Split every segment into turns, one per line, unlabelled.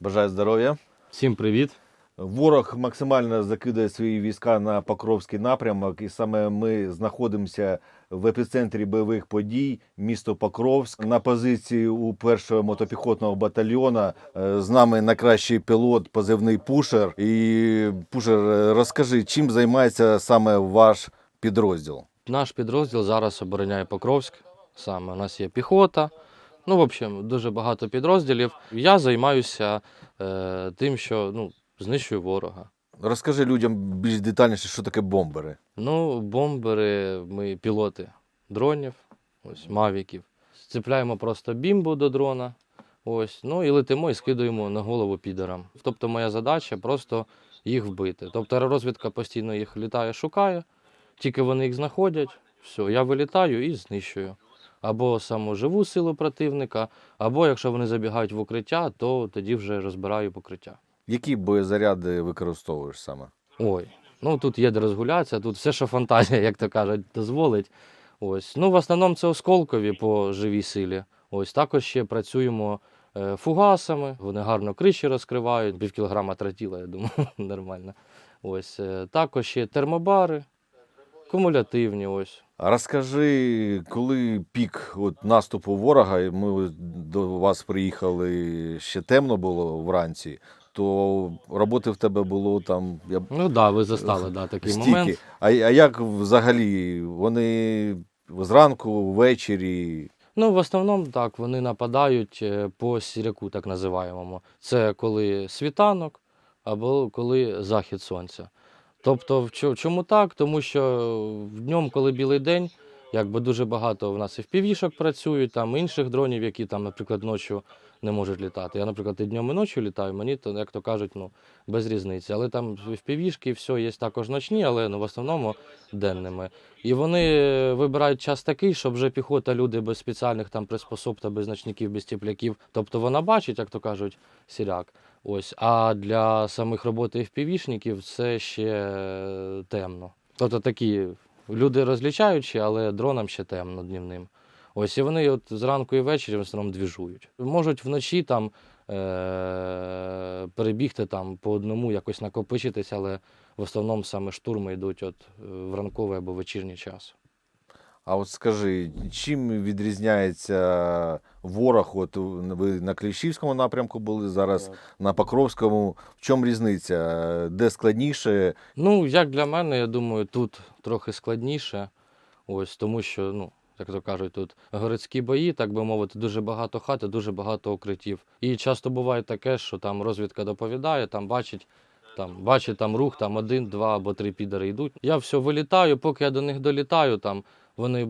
Бажаю здоров'я.
Всім привіт.
Ворог максимально закидає свої війська на Покровський напрямок, і саме ми знаходимося в епіцентрі бойових подій, місто Покровськ. На позиції у першого мотопіхотного батальйона Е, з нами найкращий пілот, позивний Пушер. І Пушер, е, розкажи, чим займається саме ваш підрозділ?
Наш підрозділ зараз обороняє Покровськ. Саме у нас є піхота. Ну, в общем, дуже багато підрозділів. Я займаюся е, тим, що ну, знищую ворога.
Розкажи людям більш детальніше, що таке бомбери.
Ну, бомбери, ми пілоти дронів, ось мавіків. Цепляємо просто бімбу до дрона. Ось, ну і летимо і скидуємо на голову підерам. Тобто моя задача просто їх вбити. Тобто розвідка постійно їх літає, шукає, тільки вони їх знаходять, все, я вилітаю і знищую. Або саму живу силу противника, або якщо вони забігають в укриття, то тоді вже розбираю покриття.
Які боєзаряди використовуєш саме?
Ой, ну тут є де розгулятися, тут все, що фантазія, як то кажуть, дозволить. Ось. Ну, в основному це осколкові по живій силі. Ось також ще працюємо е, фугасами, вони гарно криші розкривають, пів кілограма тротіла, я думаю, нормально. Ось. е, Також ще термобари, кумулятивні. Ось.
Розкажи, коли пік от, наступу ворога, і ми до вас приїхали ще темно було вранці, то роботи в тебе було там я,
Ну так, да, ви застали да, такий
стільки.
момент.
А, а як взагалі? Вони зранку, ввечері.
Ну, в основному так, вони нападають е, по сіряку, так називаємому. Це коли світанок або коли захід сонця. Тобто, в чо- чому так? Тому що в днем, коли білий день, якби дуже багато в нас і впівішок працюють, там інших дронів, які там, наприклад, ночі не можуть літати. Я, наприклад, і днем і ночі літаю, мені то, як то кажуть, ну, без різниці. Але там впівішки, все є також ночні, але ну, в основному денними. І вони вибирають час такий, щоб вже піхота, люди без спеціальних там приспособ та без значників, без тепляків. Тобто вона бачить, як то кажуть, сіряк. Ось. А для самих роботи FPV-шників це ще е, темно. Тобто такі люди розлічаючі, але дронам ще темно днівним. Ось і вони от зранку і ввечері в основному двіжують. Можуть вночі там е- перебігти там по одному, якось накопичитись, але в основному саме штурми йдуть от е, в ранковий або вечірній час.
А от скажи, чим відрізняється ворог? От ви на Кліщівському напрямку були зараз на Покровському. В чому різниця? Де складніше?
Ну, як для мене, я думаю, тут трохи складніше. Ось тому що, ну, як то кажуть, тут городські бої, так би мовити, дуже багато хат і дуже багато укриттів. І часто буває таке, що там розвідка доповідає, там бачить. Там бачить там рух, там один, два або три підери йдуть. Я все вилітаю, поки я до них долітаю, там вони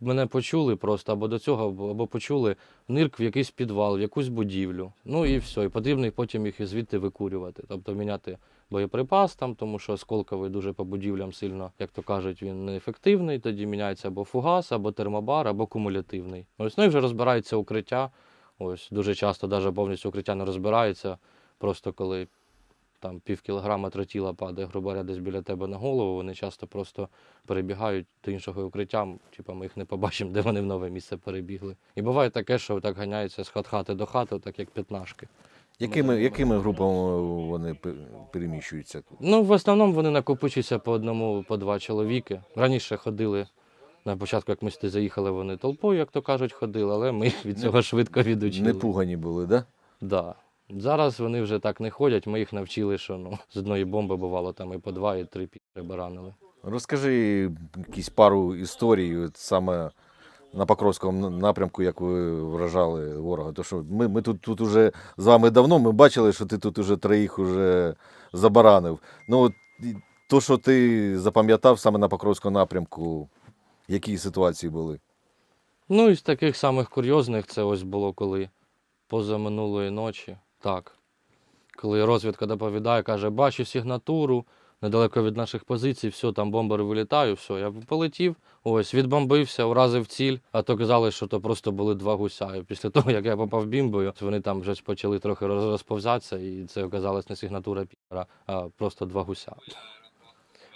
мене почули просто або до цього, або, почули нирк в якийсь підвал, в якусь будівлю. Ну і все. І потрібно потім їх звідти викурювати. Тобто міняти боєприпас там, тому що осколковий дуже по будівлям сильно, як то кажуть, він неефективний. Тоді міняється або фугас, або термобар, або кумулятивний. Ось ну і вже розбирається укриття. Ось дуже часто навіть повністю укриття не розбирається. Просто коли там пів кілограма тротіла падає, грубо говоря, десь біля тебе на голову, вони часто просто перебігають до іншого укриття, типу ми їх не побачимо, де вони в нове місце перебігли. І буває таке, що так ганяються з хат-хати до хати, так як п'ятнашки.
Якими, якими групами вони переміщуються?
Ну, в основному вони накопичуються по одному, по два чоловіки. Раніше ходили. На початку, як ми сюди заїхали, вони толпою, як то кажуть, ходили, але ми їх від цього швидко відучили.
Не пугані були, да?
Да. Зараз вони вже так не ходять. Ми їх навчили, що ну, з одної бомби бувало там і по два, і три пі баранили.
Розкажи якісь пару історій, саме на Покровському напрямку, як ви вражали ворога. То що ми, ми тут, тут уже з вами давно, ми бачили, що ти тут уже троїх уже забаранив. Ну, от, то, що ти запам'ятав саме на Покровському напрямку, які ситуації були?
Ну, із таких самих курйозних це ось було коли позаминулої ночі. Так. Коли розвідка доповідає, каже, бачу сигнатуру, недалеко від наших позицій, все, там бомбери вилітаю, все. Я полетів, ось, відбомбився, уразив ціль, а то казали, що то просто були два гуся. І після того, як я попав бімбою, вони там вже почали трохи роз- розповзатися, і це оказалось не сигнатура піра, а просто два гуся.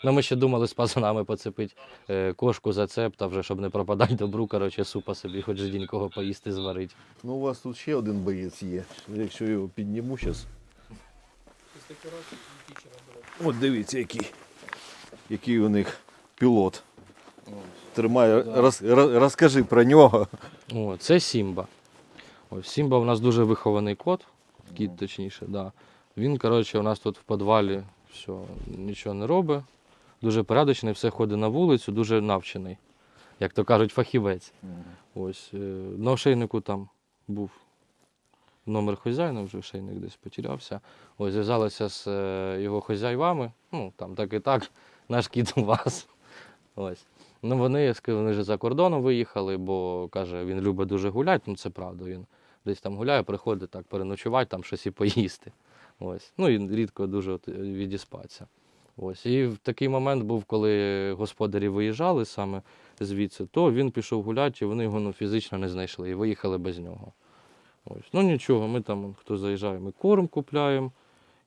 Ну, ми ще думали з пацанами поцепити е, кошку за цеп, та вже щоб не пропадати добру, коротше, супа собі, хоч дінького поїсти зварить.
Ну, у вас тут ще один боєць є. Якщо його підніму зараз. От дивіться, який. Який у них пілот. Тримає, роз, роз- розкажи про нього.
О, це Сімба. Ось Сімба у нас дуже вихований кот, кіт точніше, да. Він, коротше, у нас тут в підвалі все, нічого не робить. Дуже порядочний, все ходить на вулицю, дуже навчений. Як то кажуть, фахівець. Ось. е, На ошейнику там був номер хазяїна, вже ошейник десь потерявся. Ось зв'язалися з е, його хазяївами. Ну, там так і так, наш кіт у вас. Ось. Ну, вони, вони вже за кордоном виїхали, бо каже, він любить дуже гуляти, ну це правда. Він десь там гуляє, приходить так переночувати, там щось і поїсти. Ось. Ну і рідко дуже е, відіспатися. Ось. І в такий момент був, коли господарі виїжджали саме звідси, то він пішов гуляти, і вони його ну, фізично не знайшли і виїхали без нього. Ось. Ну нічого, ми там, хто заїжджає, ми корм купляємо,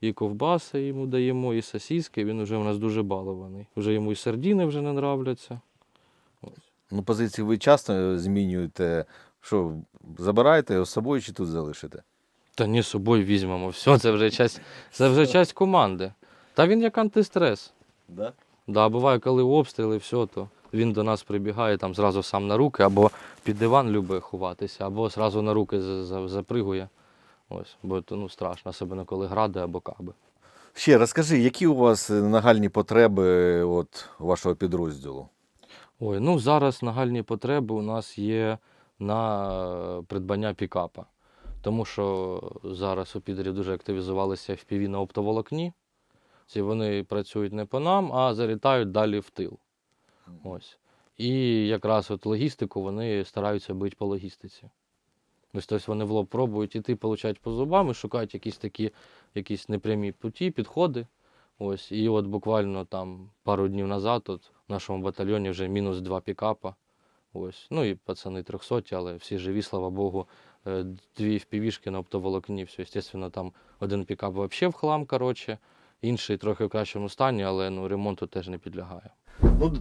і ковбаси йому даємо, і сосиски. Він вже у нас дуже балований. Вже йому і сардіни вже не нравляться.
Ну, позиції ви часто змінюєте. Що, забираєте його з собою чи тут залишите?
Та ні, з собою візьмемо. Все, це вже часть, це вже часть команди. Та він як антистрес.
Да?
Да, буває, коли обстріли, все, то він до нас прибігає там зразу сам на руки, або під диван любить ховатися, або зразу на руки за- за- запригує. Ось, бо то ну, страшно, особливо коли гради або каби.
Ще розкажи, які у вас нагальні потреби от, вашого підрозділу?
Ой, ну зараз нагальні потреби у нас є на е, придбання пікапа. Тому що зараз у підері дуже активізувалися FPV на оптоволокні. Ці вони працюють не по нам, а залітають далі в тил. Ось. І якраз от логістику вони стараються бити по логістиці. Тобто вони в лоб пробують іти, получають по зубам і шукають якісь такі якісь непрямі путі, підходи. Ось. І от буквально там пару днів назад от, в нашому батальйоні вже мінус два пікапа. Ось. Ну і пацани трьохсоті, але всі живі, слава Богу. Е, Дві впівішки на оптоволокні, все, естественно, там один пікап взагалі в хлам, коротше, інший трохи в кращому стані, але ну, ремонту теж не підлягає.
Ну,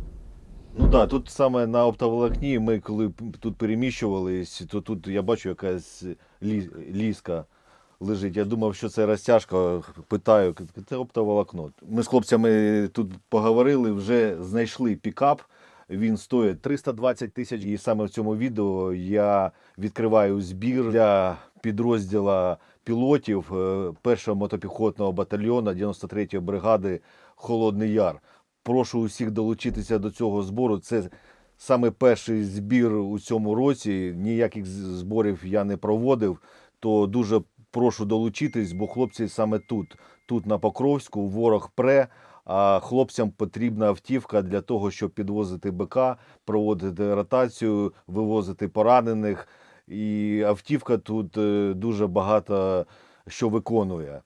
ну да, тут саме на оптоволокні ми коли тут переміщувались, то тут я бачу якась лі, ліска лежить. Я думав, що це розтяжка. Питаю, це оптоволокно. Ми з хлопцями тут поговорили, вже знайшли пікап. Він стоїть 320 тисяч. І саме в цьому відео я відкриваю збір для підрозділу пілотів е, першого мотопіхотного батальйону 93-ї бригади Холодний Яр. Прошу усіх долучитися до цього збору. Це саме перший збір у цьому році. Ніяких зборів я не проводив. То дуже прошу долучитись, бо хлопці саме тут, тут на Покровську, ворог пре. А хлопцям потрібна автівка для того, щоб підвозити БК, проводити ротацію, вивозити поранених. І автівка тут е, дуже багато що виконує.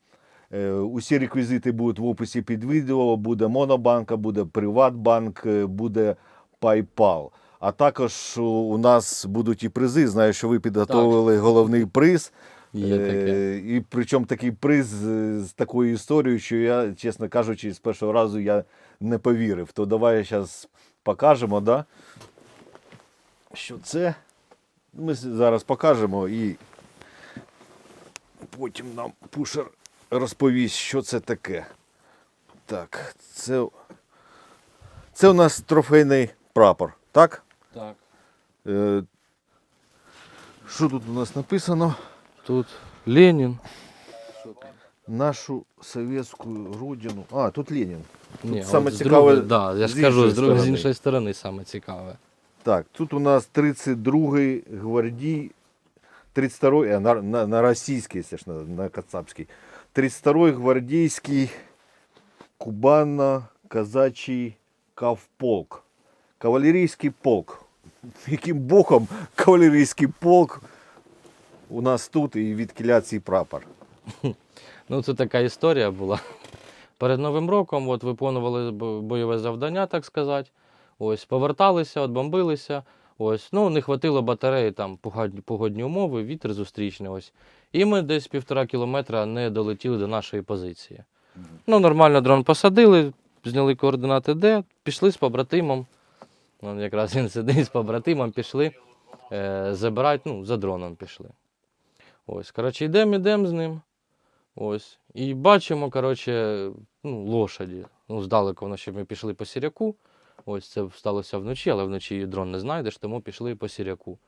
Е, Усі реквізити будуть в описі під відео. Буде Монобанка, буде Приватбанк, е, буде PayPal. А також у- нас будуть і призи. Знаю, що ви підготовили головний приз.
Є таке.
Е, І причому такий приз е, з такою історією, що я, чесно кажучи, з першого разу я не повірив. То давай зараз покажемо, да? що це. Ми зараз покажемо і потім нам пушер розповість, що це таке. Так, це, це у нас трофейний прапор, так?
Так.
Е, Що тут у нас написано?
Тут Ленін.
Нашу совєтську родину. А, тут Ленін.
Ні,
саме
от з
цікаве
другої- да, я
з
ж кажу,
іншої
з, з
сторони.
іншої сторони саме цікаве.
Так, тут у нас 32-й гвардій, 32-й, а, на, на, на російський, це ж на, на кацапський. 32-й гвардійський кубано-казачий кавполк. Кавалерійський полк. Яким боком кавалерійський полк у нас тут і від цей прапор.
Ну, це така історія була. Перед Новим роком от, виконували бойове завдання, так сказати. Ось, поверталися, от, бомбилися. Ось, ну, не хватило батареї, там погодні, умови, вітер зустрічний. Ось. І ми десь півтора кілометра не долетіли до нашої позиції. Ну, нормально дрон посадили, зняли координати де, пішли з побратимом. Вон якраз він сидить з побратимом, пішли е, забирати, ну, за дроном пішли. Ось, коротше, йдемо, йдемо з ним. Ось. І бачимо, коротше, ну, лошаді. Ну, здалеку воно ще ми пішли по сіряку. Ось це сталося вночі, але вночі дрон не знайдеш, тому пішли по сіряку.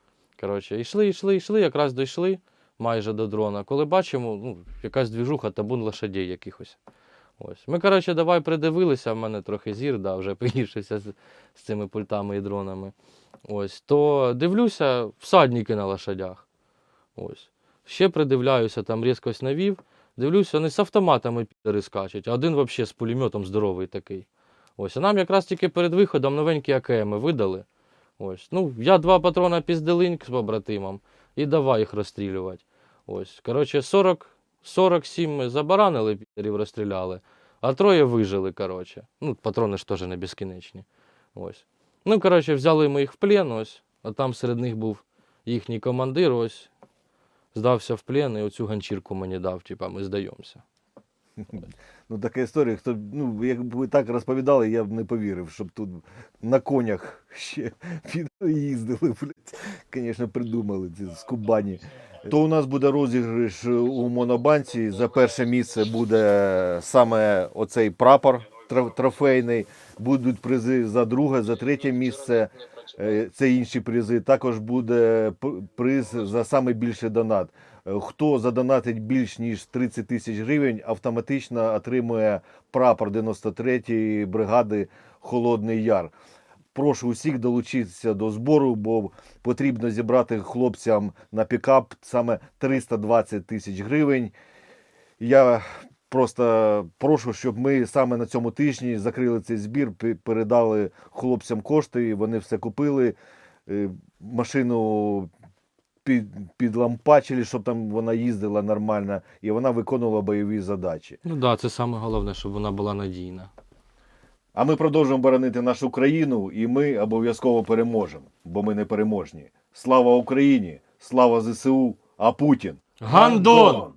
Коротше, йшли, йшли, йшли, якраз дійшли майже до дрона. Коли бачимо, ну, якась двіжуха, табун лошадей якихось. Ось. Ми, коротше, давай придивилися, в мене трохи зір, да, вже погіршився з, з цими пультами і дронами. Ось. То дивлюся, всадники на лошадях. Ось. Ще придивляюся, там різкось навів. Дивлюся, вони з автоматами підери скачуть, а один взагалі з пулеметом здоровий такий. Ось. А нам якраз тільки перед виходом новенькі АКМи видали. Ось. Ну, я два патрона пізделиньк з побратимом і давай їх розстрілювати. Ось. Коротше, 40, 47 ми забаранили, підерів розстріляли, а троє вижили, коротше. Ну, патрони ж теж не безкінечні. Ось. Ну, коротше, взяли ми їх в плен, ось, а там серед них був їхній командир, ось, здався в плен і оцю ганчірку мені дав, типа, ми здаємося.
Ну, така історія. Хто, ну, якби так розповідали, я б не повірив, щоб тут на конях ще їздили, блядь. Звісно, придумали ці з Кубані. То у нас буде розіграш у монобанці. За перше місце буде саме оцей прапор тро- трофейний. Будуть призи за друге, за третє місце. Е, Це інші призи. Також буде приз за саме більший донат. Е, Хто задонатить більш ніж 30 тисяч гривень, автоматично отримує прапор 93-ї бригади Холодний Яр. Прошу усіх долучитися до збору, бо потрібно зібрати хлопцям на пікап саме 320 тисяч гривень. Я просто прошу, щоб ми саме на цьому тижні закрили цей збір, передали хлопцям кошти, вони все купили. Е, Машину під, підлампачили, щоб там вона їздила нормально, і вона виконувала бойові задачі.
Ну так, да, це саме головне, щоб вона була надійна.
А ми продовжуємо боронити нашу країну, і ми обов'язково переможемо, бо ми не переможні. Слава Україні! Слава ЗСУ! А Путін!
Гандон!